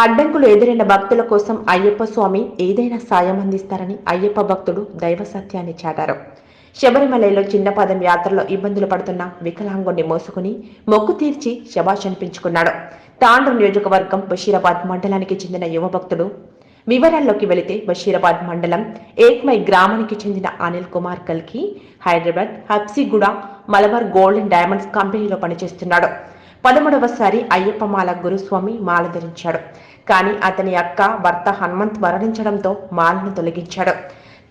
అడ్డంకులు ఎదురైన భక్తుల కోసం అయ్యప్ప స్వామి ఏదైనా సాయం అందిస్తారని అయ్యప్ప భక్తుడు దైవ సత్యాన్ని చాటారు. శబరిమలలో చిన్నపాదం యాత్రలో ఇబ్బందులు పడుతున్న వికలాంగుణ్ణి మోసుకుని మొక్కు తీర్చి శబాష్ అనిపించుకున్నాడు. తాండ్రు నియోజకవర్గం బషీరాబాద్ మండలానికి చెందిన యువ భక్తుడు వివరాల్లోకి వెళితే బషీరాబాద్ మండలం ఏక్మై గ్రామానికి చెందిన అనిల్ కుమార్ కల్కి Hyderabad Habsiguda Malabar gold and diamonds కంపెనీలో పనిచేస్తున్నాడు. పదమూడవసారి అయ్యప్ప మాల గురుస్వామి మాల ధరించాడు కానీ అతని అక్క భర్త హనుమంత్ మరణించడంతో మాలను తొలగించాడు.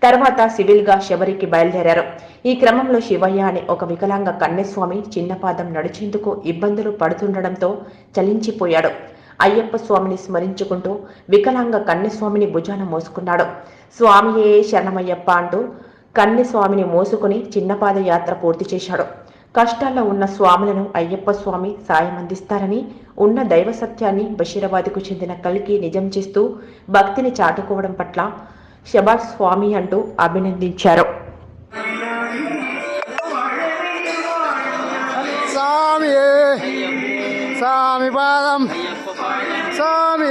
తర్వాత సివిల్గా శబరికి బయలుదేరారు. ఈ క్రమంలో శివయ్య అనే ఒక వికలాంగ కన్యస్వామి చిన్నపాదం నడిచేందుకు ఇబ్బందులు పడుతుండడంతో చలించిపోయాడు. అయ్యప్ప స్వామిని స్మరించుకుంటూ వికలాంగ కన్యస్వామిని భుజాన మోసుకున్నాడు. స్వామియే శరణమయ్యప్ప అంటూ కన్యస్వామిని మోసుకుని చిన్నపాద యాత్ర పూర్తి చేశాడు. కష్టాల్లో ఉన్న స్వాములను అయ్యప్ప స్వామి సాయం అందిస్తారని ఉన్న దైవ సత్యాన్ని బషీరాబాద్కు చెందిన కలికి నిజం చేస్తూ భక్తిని చాటుకోవడం పట్ల షబాష్ స్వామి అంటూ అభినందించారు. స్వామియే స్వామి పాదం. స్వామి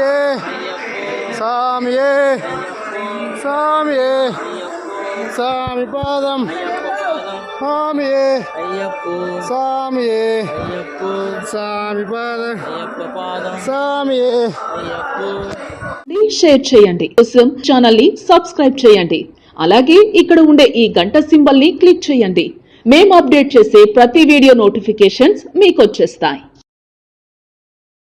స్వామి పాదం. అయ్యప్ప. పాదం. స్వామియే. అయ్యప్ప. ప్లీజ్ షేర్ చేయండి. కోసం ఛానల్ని సబ్స్క్రైబ్ చేయండి. అలాగే ఇక్కడ ఉండే ఈ గంట సింబల్ని క్లిక్ చేయండి. మేము అప్డేట్ చేసే ప్రతి వీడియో నోటిఫికేషన్స్ మీకు వచ్చేస్తాయి.